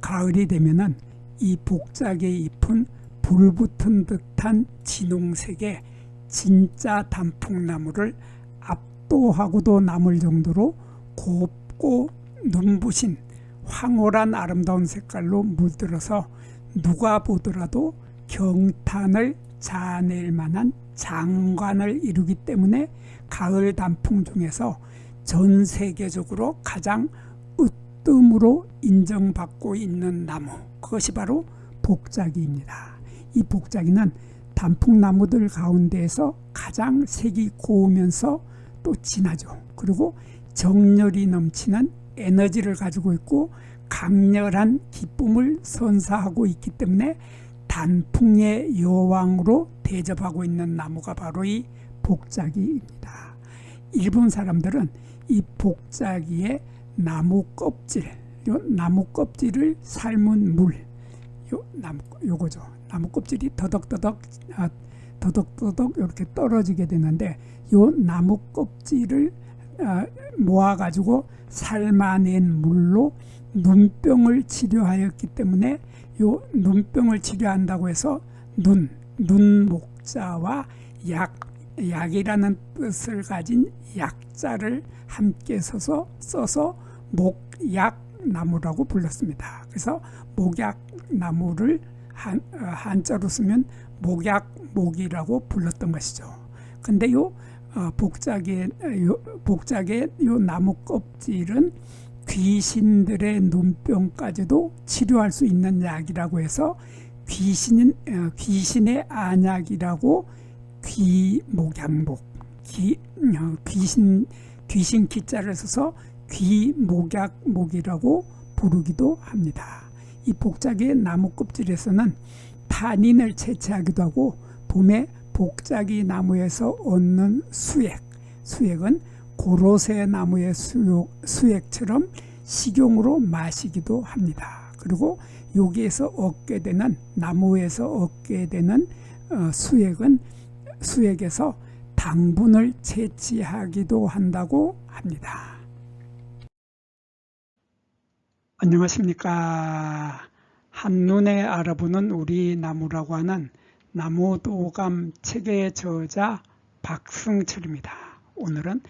가을이 되면은 이 복작의 잎은 불붙은 듯한 진홍색의 진짜 단풍나무를 압도하고도 남을 정도로 곱고 눈부신 황홀한 아름다운 색깔로 물들어서 누가 보더라도 경탄을 자아낼 만한 장관을 이루기 때문에 가을 단풍 중에서 전 세계적으로 가장 으 뜸으로 인정받고 있는 나무 그것이 바로 복작이입니다. 이 복작이는 단풍나무들 가운데에서 가장 색이 고우면서 또 진하죠. 그리고 정열이 넘치는 에너지를 가지고 있고 강렬한 기쁨을 선사하고 있기 때문에 단풍의 여왕으로 대접하고 있는 나무가 바로 이 복작이입니다. 일본 사람들은 이 복작이의 나무 껍질, 요 나무 껍질을 삶은 물, 요 나무 요거죠. 나무 껍질이 더덕더덕 아, 더덕더덕 이렇게 떨어지게 되는데 요 나무 껍질을 아, 모아가지고 삶아낸 물로 눈병을 치료하였기 때문에 요 눈병을 치료한다고 해서 눈, 눈목자와 약, 약이라는 뜻을 가진 약자를 함께 써서 써서 목약나무라고 불렀습니다. 그래서 목약나무를 한, 어, 한자로 쓰면 목약목이라고 불렀던 것이죠. 근데 요 어, 복작의 요, 복작의 요 나무 껍질은 귀신들의 눈병까지도 치료할 수 있는 약이라고 해서 귀신 어, 귀신의 안약이라고 귀목약목 귀 어, 귀신 귀신 기자를 써서 귀목약목이라고 부르기도 합니다. 이 복작의 나무 껍질에서는 탄닌을 채취하기도 하고 봄에 복작이 나무에서 얻는 수액, 수액은 고로쇠 나무의 수욕, 수액처럼 식용으로 마시기도 합니다. 그리고 여기에서 얻게 되는 나무에서 얻게 되는 어, 수액은 수액에서 당분을 채취하기도 한다고 합니다. 안녕하십니까. 한눈에 알아보는 우리 나무라고 하는 나무도감 책의 저자 박승철입니다. 오늘은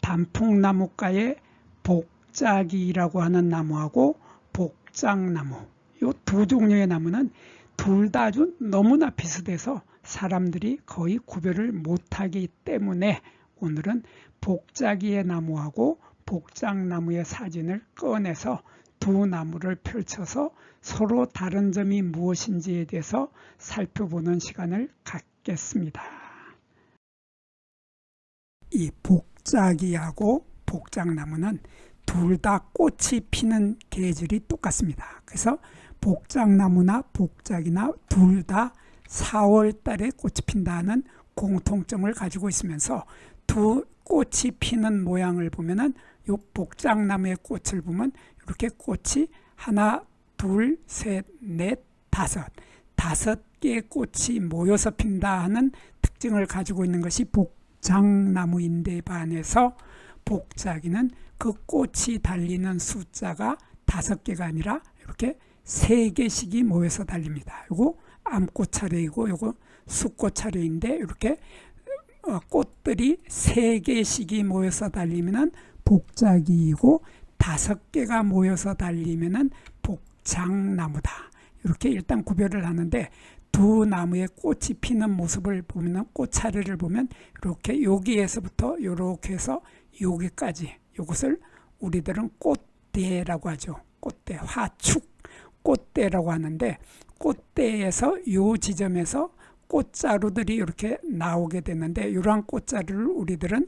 단풍나무가의 복작이라고 하는 나무하고 복장나무 이 두 종류의 나무는 둘 다 아주 너무나 비슷해서 사람들이 거의 구별을 못하기 때문에 오늘은 복작이의 나무하고 복장나무의 사진을 꺼내서 두 나무를 펼쳐서 서로 다른 점이 무엇인지에 대해서 살펴보는 시간을 갖겠습니다. 이 복작이하고 복장나무는 둘 다 꽃이 피는 계절이 똑같습니다. 그래서 복장나무나 복작이나 둘 다 4월 달에 꽃이 핀다는 공통점을 가지고 있으면서 두 꽃이 피는 모양을 보면은 요 복장나무의 꽃을 보면 이렇게 꽃이 하나, 둘, 셋, 넷, 다섯 다섯 개의 꽃이 모여서 핀다 하는 특징을 가지고 있는 것이 복장나무인데 반해서 복작이는 그 꽃이 달리는 숫자가 다섯 개가 아니라 이렇게 세 개씩이 모여서 달립니다. 요거 암꽃 차례이고 요거 숫꽃 차례인데 이렇게 어, 꽃들이 세 개씩이 모여서 달리면은 복작이고 다섯 개가 모여서 달리면은 복장나무다. 이렇게 일단 구별을 하는데 두 나무의 꽃이 피는 모습을 보면 꽃 차례를 보면 이렇게 여기에서부터 이렇게 해서 여기까지 이것을 우리들은 꽃대라고 하죠. 꽃대 화축 꽃대라고 하는데 꽃대에서 요 지점에서 꽃자루들이 이렇게 나오게 되는데 이러한 꽃자루를 우리들은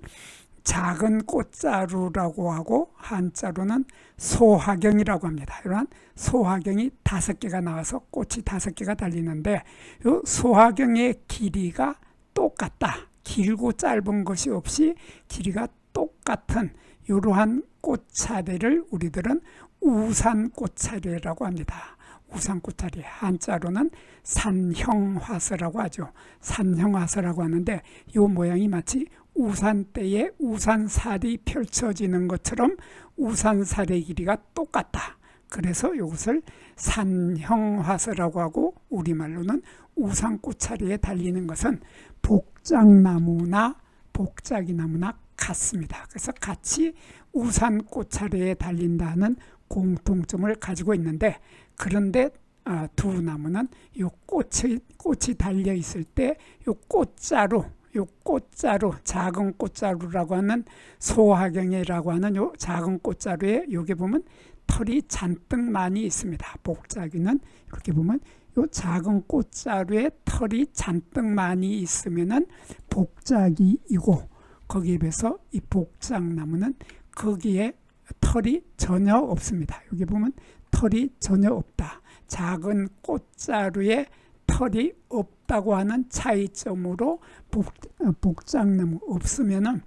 작은 꽃자루라고 하고 한자로는 소화경이라고 합니다. 이러한 소화경이 다섯 개가 나와서 꽃이 다섯 개가 달리는데 이 소화경의 길이가 똑같다. 길고 짧은 것이 없이 길이가 똑같은 이러한 꽃차례를 우리들은 우산꽃차례라고 합니다. 우산꽃차례 한자로는 산형화서라고 하죠. 산형화서라고 하는데 이 모양이 마치 우산대에 우산살이 펼쳐지는 것처럼 우산살의 길이가 똑같다. 그래서 이것을 산형화서라고 하고 우리말로는 우산꽃차리에 달리는 것은 복장나무나 복자기나무나 같습니다. 그래서 같이 우산꽃차리에 달린다는 공통점을 가지고 있는데 그런데 아, 두 나무는 요 꽃이 꽃이 달려 있을 때요 꽃자루 요 꽃자루 작은 꽃자루라고 하는 소화경이라고 하는 요 작은 꽃자루에 여기 보면 털이 잔뜩 많이 있습니다. 복자기는 이렇게 보면 요 작은 꽃자루에 털이 잔뜩 많이 있으면은 복자기이고 거기에 비해서 이 복장나무는 거기에 털이 전혀 없습니다. 여기 보면 털이 전혀 없다. 작은 꽃자루에 털이 없 다고 하는 차이점으로 복, 어, 복장나무 없으면은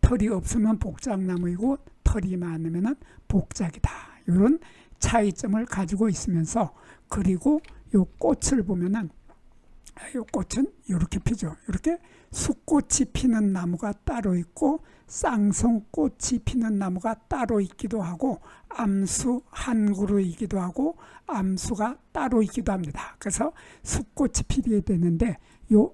털이 없으면 복장나무이고 털이 많으면은 복작이다. 이런 차이점을 가지고 있으면서 그리고 요 꽃을 보면은 아, 요 꽃은 이렇게 피죠. 이렇게 숫꽃이 피는 나무가 따로 있고 쌍성꽃이 피는 나무가 따로 있기도 하고 암수 한 그루이기도 하고 암수가 따로 있기도 합니다. 그래서 숫꽃이 피게 되는데 요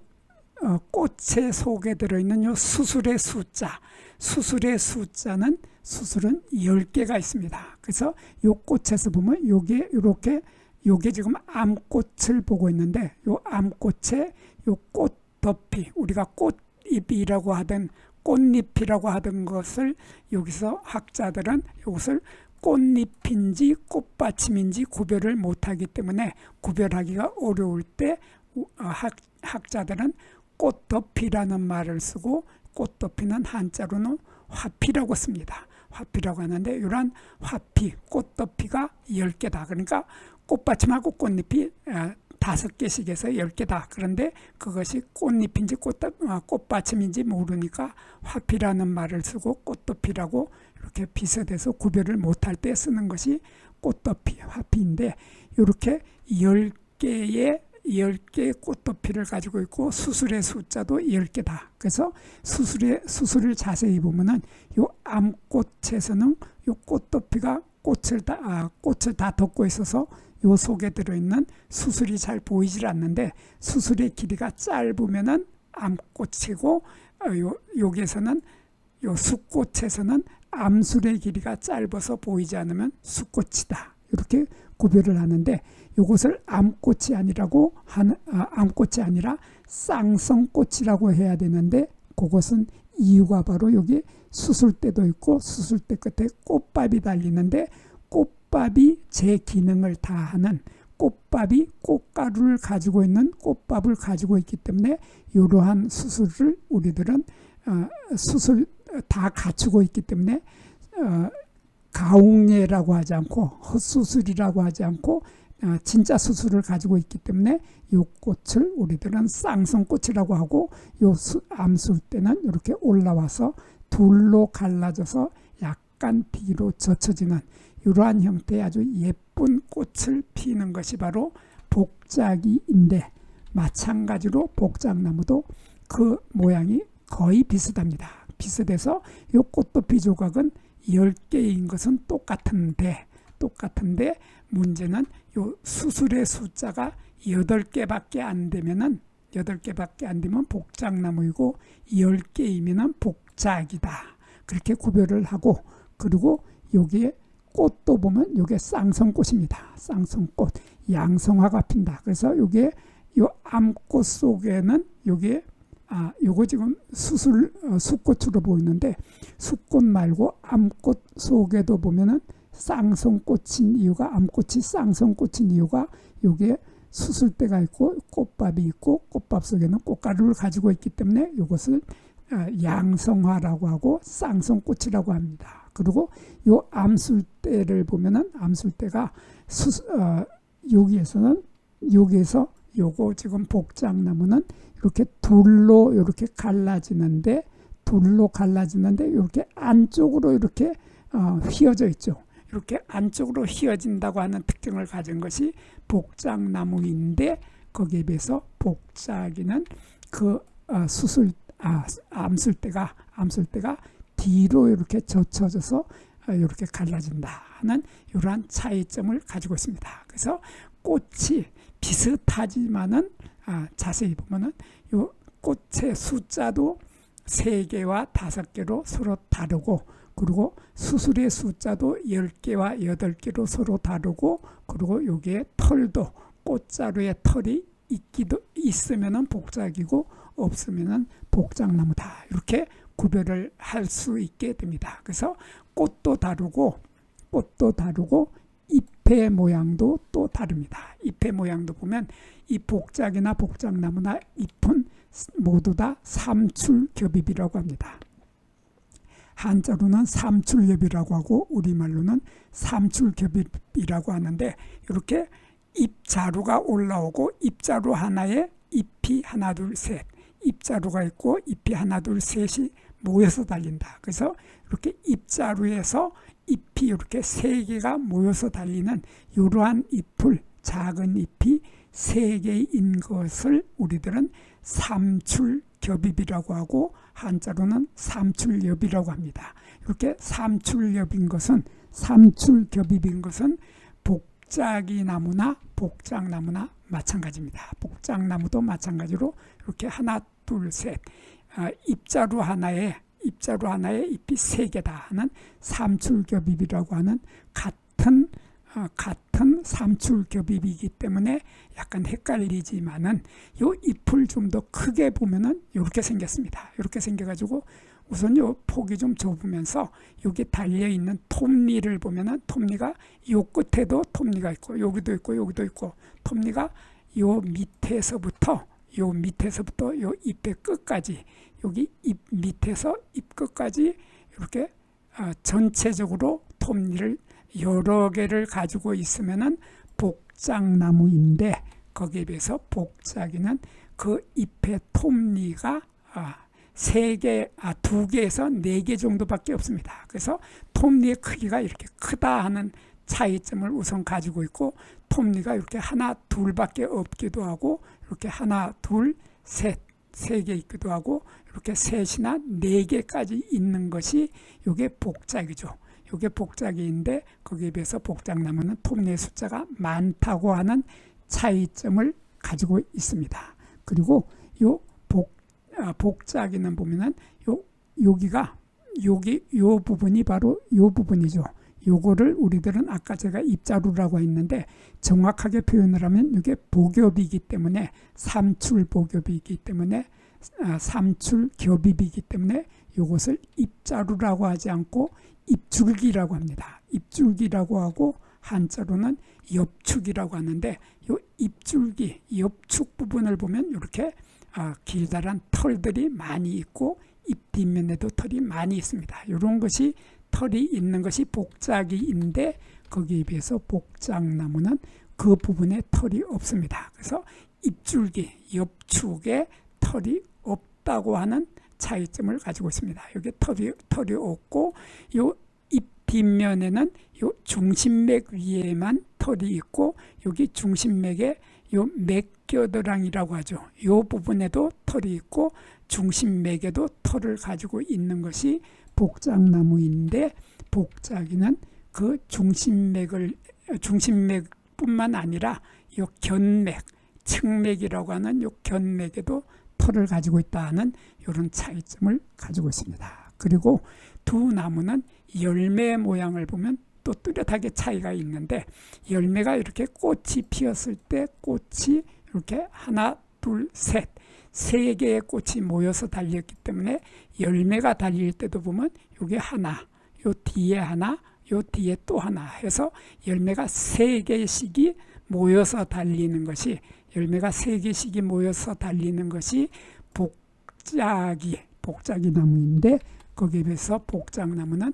어, 꽃의 속에 들어있는 요 수술의 숫자, 수술의 숫자는 수술은 10개가 있습니다. 그래서 요 꽃에서 보면 요게 이렇게 요게 지금 암꽃을 보고 있는데 요 암꽃에 요 꽃덮이 우리가 꽃잎이라고 하던 꽃잎이라고 하던 것을 여기서 학자들은 이것을 꽃잎인지 꽃받침인지 구별을 못하기 때문에 구별하기가 어려울 때 우- 어, 학, 학자들은 꽃덮이라는 말을 쓰고 꽃덮이는 한자로는 화피라고 씁니다. 화피라고 하는데 이러한 화피, 꽃덮이가 10개다. 그러니까 꽃받침하고 꽃잎이 어, 다섯 개씩 해서 10개다. 그런데 그것이 꽃잎인지 꽃, 어, 꽃받침인지 모르니까 화피라는 말을 쓰고 꽃덮이라고 이렇게 비슷해서 구별을 못할 때 쓰는 것이 꽃덮이, 화피인데 이렇게 10개의 10개의 꽃덮이를 가지고 있고 수술의 숫자도 10개다. 그래서 수술의 수술을 자세히 보면은 요 암꽃에서는 요 꽃덮이가 꽃을 다 아, 꽃을 다 덮고 있어서 요 속에 들어 있는 수술이 잘 보이질 않는데 수술의 길이가 짧으면은 암꽃이고 어, 요 여기에서는 요 수꽃에서는 암술의 길이가 짧아서 보이지 않으면 수꽃이다. 이렇게 구별을 하는데 이것을 암꽃이 아니라고 하는 아, 암꽃이 아니라 쌍성꽃이라고 해야 되는데 그것은 이유가 바로 여기 수술대도 있고 수술대 끝에 꽃밥이 달리는데 꽃밥이 제 기능을 다하는 꽃밥이 꽃가루를 가지고 있는 꽃밥을 가지고 있기 때문에 이러한 수술을 우리들은 어, 수술 다 갖추고 있기 때문에 어, 가옥례라고 하지 않고 헛수술이라고 하지 않고 어, 진짜 수술을 가지고 있기 때문에 이 꽃을 우리들은 쌍성꽃이라고 하고 요 수- 암술 때는 이렇게 올라와서 둘로 갈라져서 약간 뒤로 젖혀지는 이러한 형태의 아주 예쁜 꽃을 피는 것이 바로 복자기인데 마찬가지로 복장나무도 그 모양이 거의 비슷합니다. 비슷해서 이 꽃도피 조각은 10개인 것은 똑같은데 똑같은데 문제는 요 수술의 숫자가 8개밖에 안 되면은 8개밖에 안 되면 복장나무이고 10개이면은 복작이다. 그렇게 구별을 하고 그리고 여기에 꽃도 보면 이게 쌍성꽃입니다. 쌍성꽃 양성화가 핀다. 그래서 이게 요 암꽃 속에는 여기에 아 요거 지금 수술 어, 수꽃으로 보이는데 수꽃 말고 암꽃 속에도 보면은 쌍성꽃인 이유가 암꽃이 쌍성꽃인 이유가 여기에 수술대가 있고 꽃밥이 있고 꽃밥 속에는 꽃가루를 가지고 있기 때문에 이것을 어, 양성화라고 하고 쌍성꽃이라고 합니다. 그리고 요 암술대를 보면은 암술대가 수, 어, 여기에서는 여기에서 요거 지금 복장나무는 이렇게 둘로 이렇게 갈라지는데 둘로 갈라지는데 이렇게 안쪽으로 이렇게 어, 휘어져 있죠. 이렇게 안쪽으로 휘어진다고 하는 특징을 가진 것이 복장나무인데 거기에 비해서 복자기는 그 어, 수술 아, 암술대가 암술대가 뒤로 이렇게 젖혀져서 이렇게 갈라진다 하는 이러한 차이점을 가지고 있습니다. 그래서 꽃이 비슷하지만은 아, 자세히 보면은 요 꽃의 숫자도 세 개와 다섯 개로 서로 다르고 그리고 수술의 숫자도 열 개와 여덟 개로 서로 다르고 그리고 여기에 털도 꽃자루에 털이 있기도 있으면은 복작이고 없으면은 복작나무다 이렇게 구별을 할 수 있게 됩니다. 그래서 꽃도 다르고 꽃도 다르고 잎의 모양도 또 다릅니다. 잎의 모양도 보면 이 복작이나 복작나무나 잎은 모두 다 삼출겹입이라고 합니다. 한자로는 삼출겹이라고 하고 우리말로는 삼출겹입이라고 하는데 이렇게 잎자루가 올라오고 잎자루 하나에 잎이 하나 둘 셋, 잎자루가 있고 잎이 하나 둘 셋이 모여서 달린다. 그래서 이렇게 잎자루에서 잎이 이렇게 세 개가 모여서 달리는 이러한 잎을 작은 잎이 세 개인 것을 우리들은 삼출겹입이라고 하고 한자로는 삼출엽이라고 합니다. 이렇게 삼출엽인 것은 삼출겹입인 것은 복작이 나무나 복작나무나 마찬가지입니다. 복작나무도 마찬가지로 이렇게 하나 둘 셋 아, 잎자루 하나에 잎자루 하나에 잎이 세 개다 하는 삼출겹입이라고 하는 같은 어, 같은 삼출겹입이기 때문에 약간 헷갈리지만은 요 잎을 좀 더 크게 보면은 이렇게 생겼습니다. 이렇게 생겨가지고 우선 요 폭이 좀 좁으면서 여기 달려 있는 톱니를 보면은 톱니가 요 끝에도 톱니가 있고 여기도 있고 여기도 있고 톱니가 요 밑에서부터 요 밑에서부터 요 잎의 끝까지 여기 잎 밑에서 잎 끝까지 이렇게 어, 전체적으로 톱니를 여러 개를 가지고 있으면은 복작나무인데 거기에 비해서 복작이는 그 잎의 톱니가 아, 세 개, 아, 두 개에서 네 개 정도밖에 없습니다. 그래서 톱니의 크기가 이렇게 크다 하는 차이점을 우선 가지고 있고 톱니가 이렇게 하나, 둘밖에 없기도 하고 이렇게 하나, 둘, 셋, 세 개 있기도 하고 이렇게 셋이나 네 개까지 있는 것이 이게 복작이죠. 이게 복작인데 거기에 비해서 복작나무는 톱니의 숫자가 많다고 하는 차이점을 가지고 있습니다. 그리고 요 복, 아, 복작이는 보면은 요 여기가 여기 요 부분이 바로 요 부분이죠. 요거를 우리들은 아까 제가 입자루라고 했는데 정확하게 표현을 하면 이게 복엽이기 때문에 삼출 복엽이기 때문에 아, 삼출 겹입이기 때문에 이것을 입자루라고 하지 않고 입줄기라고 합니다. 입줄기라고 하고 한자로는 옆축이라고 하는데 이 입줄기, 옆축 부분을 보면 이렇게 아, 길다란 털들이 많이 있고 잎 뒷면에도 털이 많이 있습니다. 이런 것이 털이 있는 것이 복작이인데 거기에 비해서 복작나무는 그 부분에 털이 없습니다. 그래서 입줄기, 옆축에 털이 없다고 하는 차이점을 가지고 있습니다. 여기 털이 털이 없고 요잎 뒷면에는 요 중심맥 위에만 털이 있고 여기 중심맥에 요 맥겨드랑이라고 하죠. 요 부분에도 털이 있고 중심맥에도 털을 가지고 있는 것이 복작나무인데 복작이는 그 중심맥을 중심맥뿐만 아니라 요 견맥, 측맥이라고 하는 요 견맥에도 털을 가지고 있다는 이런 차이점을 가지고 있습니다. 그리고 두 나무는 열매 모양을 보면 또 뚜렷하게 차이가 있는데 열매가 이렇게 꽃이 피었을 때 꽃이 이렇게 하나 둘 셋 세 개의 꽃이 모여서 달렸기 때문에 열매가 달릴 때도 보면 여기 하나 요 뒤에 하나 요 뒤에 또 하나 해서 열매가 세 개씩이 모여서 달리는 것이 열매가 세 개씩이 모여서 달리는 것이 복작이 복작이 나무인데 거기에 비해서 복작나무는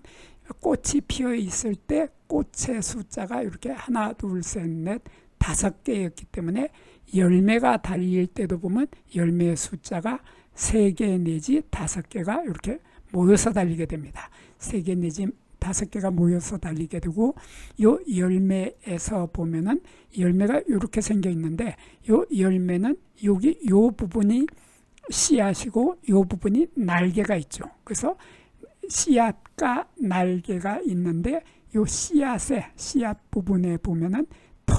꽃이 피어 있을 때 꽃의 숫자가 이렇게 하나 둘 셋 넷 다섯 개였기 때문에 열매가 달릴 때도 보면 열매의 숫자가 세개 내지 다섯 개가 이렇게 모여서 달리게 됩니다. 세개 내지 다섯 개가 모여서 달리게 되고 요 열매에서 보면은 열매가 이렇게 생겨 있는데 요 열매는 여기 요 부분이 씨앗이고 요 부분이 날개가 있죠. 그래서 씨앗과 날개가 있는데 요 씨앗의 씨앗 부분에 보면은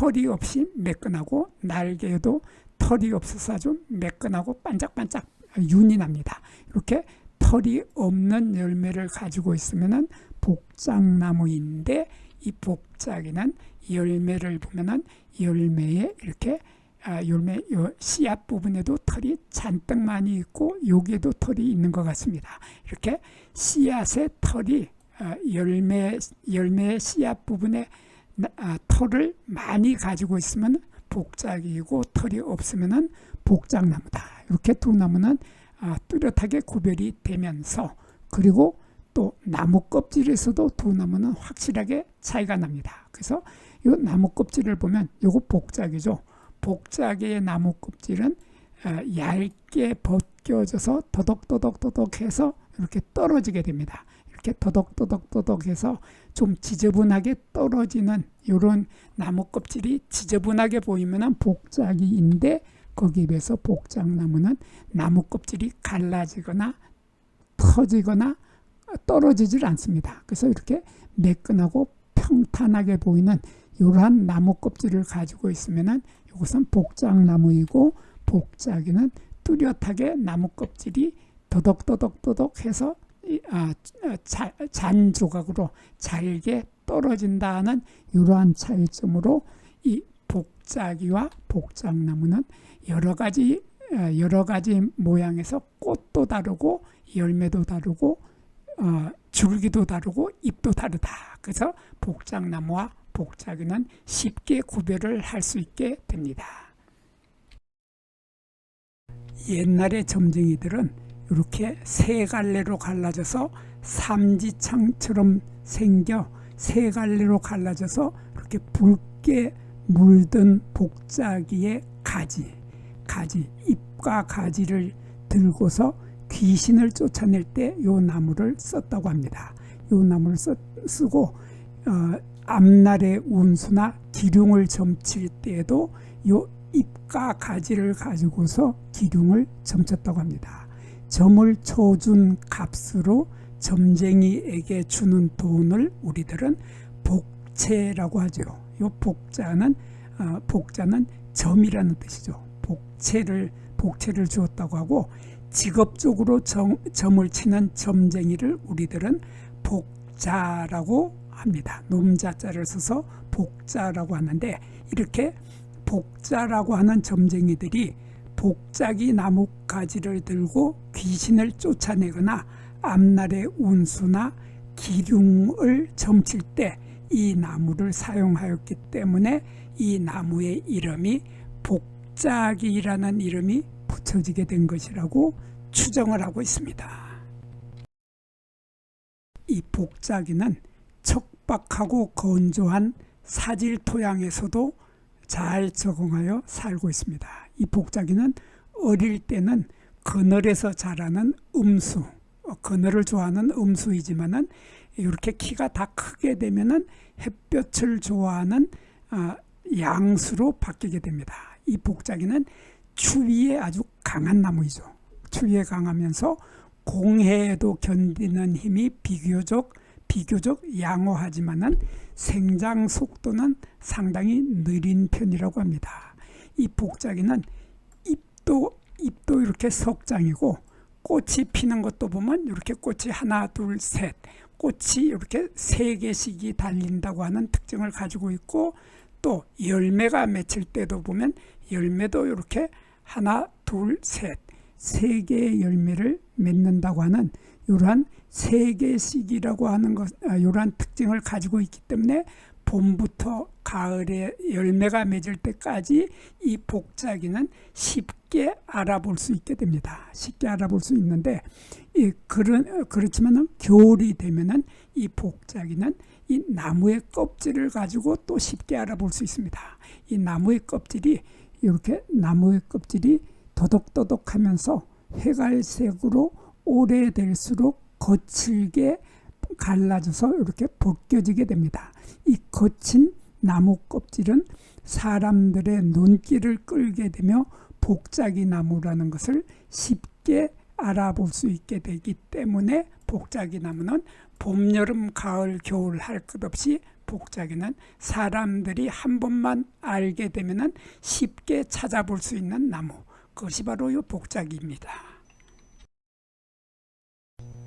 털이 없이 매끈하고 날개에도 털이 없어서 아주 매끈하고 반짝반짝 윤이 납니다. 이렇게 털이 없는 열매를 가지고 있으면은 복작나무인데 이 복작이는 열매를 보면은 열매에 이렇게 아, 열매 요 씨앗 부분에도 털이 잔뜩 많이 있고 여기에도 털이 있는 것 같습니다. 이렇게 씨앗의 털이 아, 열매 열매의 씨앗 부분에 나- 아, 털을 많이 가지고 있으면 복작이고 털이 없으면은 복작나무다. 이렇게 두 나무는 아, 뚜렷하게 구별이 되면서 그리고 또 나무 껍질에서도 두 나무는 확실하게 차이가 납니다. 그래서 이 나무 껍질을 보면 요거 복작이죠. 복작의 나무 껍질은 어, 얇게 벗겨져서 더덕더덕더덕해서 이렇게 떨어지게 됩니다. 이렇게 더덕더덕더덕해서 좀 지저분하게 떨어지는 이런 나무 껍질이 지저분하게 보이면은 복작이인데 거기에 비해서 복작나무는 나무 껍질이 갈라지거나 터지거나 떨어지질 않습니다. 그래서 이렇게 매끈하고 평탄하게 보이는 이러한 나무 껍질을 가지고 있으면은 이것은 복작나무이고 복작이는 뚜렷하게 나무 껍질이 더덕더덕더덕해서 이- 아, 자- 잔 조각으로 잘게 떨어진다는 이러한 차이점으로 이 복작이와 복작나무는 여러 가지 어, 여러 가지 모양에서 꽃도 다르고 열매도 다르고 어, 줄기도 다르고 잎도 다르다. 그래서 복작나무와 복작이는 쉽게 구별을 할 수 있게 됩니다. 옛날의 점쟁이들은 이렇게 세 갈래로 갈라져서 삼지창처럼 생겨 세 갈래로 갈라져서 이렇게 붉게 물든 복자기의 가지, 가지, 잎과 가지를 들고서 귀신을 쫓아낼 때 요 나무를 썼다고 합니다. 요 나무를 쓰, 쓰고 어, 앞날의 운수나 기륭을 점칠 때에도 요 잎과 가지를 가지고서 기륭을 점쳤다고 합니다. 점을 쳐준 값으로 점쟁이에게 주는 돈을 우리들은 복채라고 하죠. 요 복자는 어, 복자는 점이라는 뜻이죠. 복채를 복채를 주었다고 하고 직업적으로 점, 점을 치는 점쟁이를 우리들은 복자라고 합니다. 놈자자를 써서 복자라고 하는데 이렇게 복자라고 하는 점쟁이들이 복자기 나무 가지를 들고 귀신을 쫓아내거나 앞날의 운수나 기륭을 점칠 때 이 나무를 사용하였기 때문에 이 나무의 이름이 복자기라는 이름이 붙여지게 된 것이라고 추정을 하고 있습니다. 이 복자기는 척박하고 건조한 사질 토양에서도 잘 적응하여 살고 있습니다. 이 복자기는 어릴 때는 그늘에서 자라는 음수, 어, 그늘을 좋아하는 음수이지만은 이렇게 키가 다 크게 되면은 햇볕을 좋아하는 아, 양수로 바뀌게 됩니다. 이 복자기는 추위에 아주 강한 나무이죠. 추위에 강하면서 공해에도 견디는 힘이 비교적 비교적 양호하지만은 생장 속도는 상당히 느린 편이라고 합니다. 이 복자기는 잎도 잎도 이렇게 석장이고 꽃이 피는 것도 보면 이렇게 꽃이 하나 둘 셋 꽃이 이렇게 세 개씩이 달린다고 하는 특징을 가지고 있고 또 열매가 맺힐 때도 보면 열매도 이렇게 하나 둘 셋 세 개의 열매를 맺는다고 하는 이러한 세 개씩이라고 하는 것 아, 이러한 특징을 가지고 있기 때문에 봄부터 가을에 열매가 맺을 때까지 이 복자기는 쉽게 알아볼 수 있게 됩니다. 쉽게 알아볼 수 있는데 이 그런 그렇지만은 겨울이 되면은 이 복자기는 이 나무의 껍질을 가지고 또 쉽게 알아볼 수 있습니다. 이 나무의 껍질이 이렇게 나무의 껍질이 더덕더덕하면서 회갈색으로 오래될수록 거칠게 갈라져서 이렇게 벗겨지게 됩니다. 이 거친 나무 껍질은 사람들의 눈길을 끌게 되며 복자기 나무라는 것을 쉽게 알아볼 수 있게 되기 때문에 복자기 나무는 봄, 여름, 가을, 겨울 할 것 없이 복자기는 사람들이 한 번만 알게 되면은 쉽게 찾아볼 수 있는 나무. 그것이 바로 이 복자기입니다.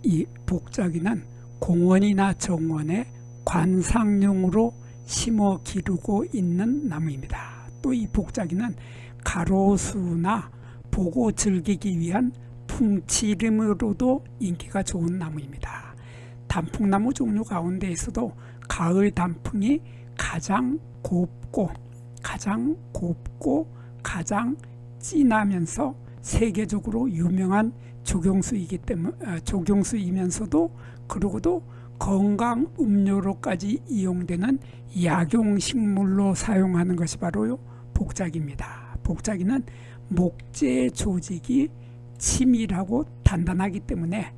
이 복자기는 공원이나 정원에 관상용으로 심어 기르고 있는 나무입니다. 또 이 복자기는 가로수나 보고 즐기기 위한 풍치림으로도 인기가 좋은 나무입니다. 단풍나무 종류 가운데에서도 가을 단풍이 가장 곱고 가장 곱고 가장 진하면서 세계적으로 유명한 조경수이기 때문 어, 조경수이면서도 그러고도 건강 음료로까지 이용되는 약용 식물로 사용하는 것이 바로 복작입니다. 복작이는 목재 조직이 치밀하고 단단하기 때문에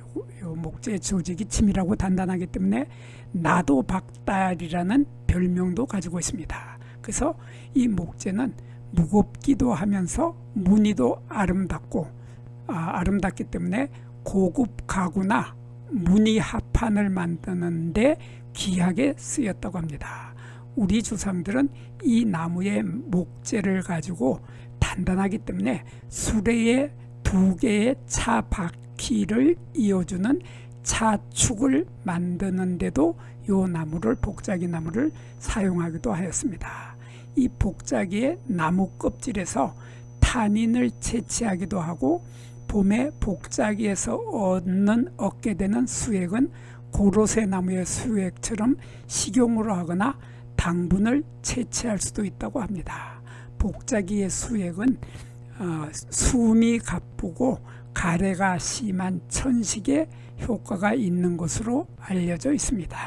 요, 요 목재 조직이 치밀하고 단단하기 때문에 나도 박달이라는 별명도 가지고 있습니다. 그래서 이 목재는 무겁기도 하면서 무늬도 아름답고 아, 아름답기 때문에 고급 가구나 무늬 합판을 만드는데 귀하게 쓰였다고 합니다. 우리 조상들은 이 나무의 목재를 가지고 단단하기 때문에 수레에 두 개의 차 바퀴를 이어주는 차축을 만드는데도 요 나무를 복자기 나무를 사용하기도 하였습니다. 이 복자기의 나무 껍질에서 탄닌을 채취하기도 하고 봄에 복자기에서 얻는 얻게 되는 수액은 고로쇠 나무의 수액처럼 식용으로 하거나 당분을 채취할 수도 있다고 합니다. 복자기의 수액은 어, 숨이 가쁘고 가래가 심한 천식에 효과가 있는 것으로 알려져 있습니다.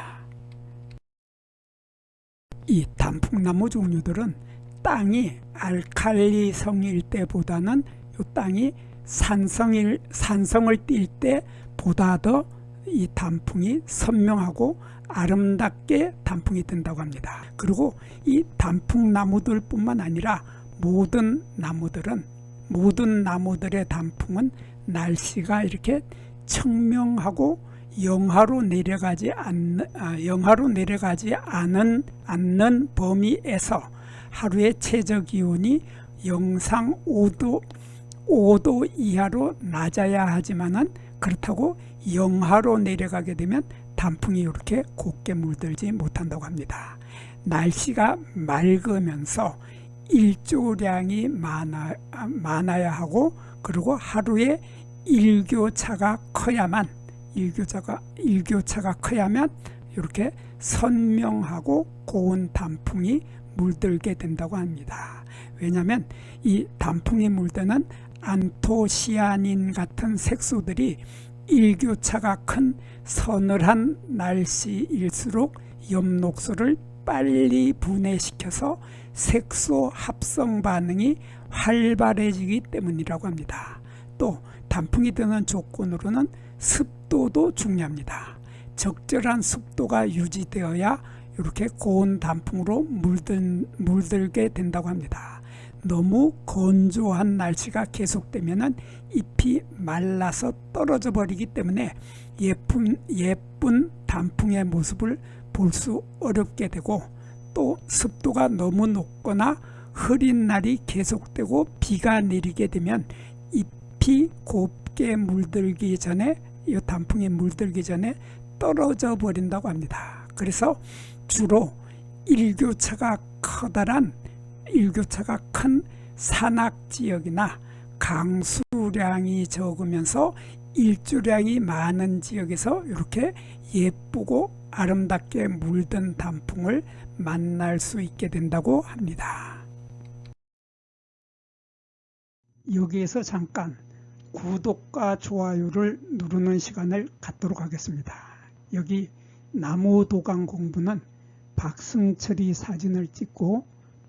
이 단풍나무 종류들은 땅이 알칼리성일 때보다는 이 땅이 산성일, 산성을 띌 때 보다 더 이 단풍이 선명하고 아름답게 단풍이 든다고 합니다. 그리고 이 단풍나무들 뿐만 아니라 모든 나무들은 모든 나무들의 단풍은 날씨가 이렇게 청명하고 영하로 내려가지 않는 아, 영하로 내려가지 않은 않는 범위에서 하루의 최저 기온이 영상 5도 5도 이하로 낮아야 하지만은 그렇다고 영하로 내려가게 되면 단풍이 이렇게 곱게 물들지 못한다고 합니다. 날씨가 맑으면서 일조량이 많아, 많아야 하고 그리고 하루에 일교차가 커야만 일교차가 일교차가 커야만 이렇게 선명하고 고운 단풍이 물들게 된다고 합니다. 왜냐하면 이 단풍이 물드는 안토시아닌 같은 색소들이 일교차가 큰 서늘한 날씨일수록 엽록소를 빨리 분해시켜서 색소 합성 반응이 활발해지기 때문이라고 합니다. 또 단풍이 드는 조건으로는 습도도 중요합니다. 적절한 습도가 유지되어야 이렇게 고운 단풍으로 물들, 물들게 된다고 합니다. 너무 건조한 날씨가 계속되면 잎이 말라서 떨어져 버리기 때문에 예쁜, 예쁜 단풍의 모습을 볼 수 어렵게 되고 또 습도가 너무 높거나 흐린 날이 계속되고 비가 내리게 되면 잎이 곱게 물들기 전에 이 단풍이 물들기 전에 떨어져 버린다고 합니다. 그래서 주로 일교차가 커다란 일교차가 큰 산악 지역이나 강수량이 적으면서 일조량이 많은 지역에서 이렇게 예쁘고 아름답게 물든 단풍을 만날 수 있게 된다고 합니다. 여기에서 잠깐 구독과 좋아요를 누르는 시간을 갖도록 하겠습니다. 여기 나무 도강 공부는 박승철이 사진을 찍고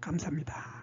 감사합니다.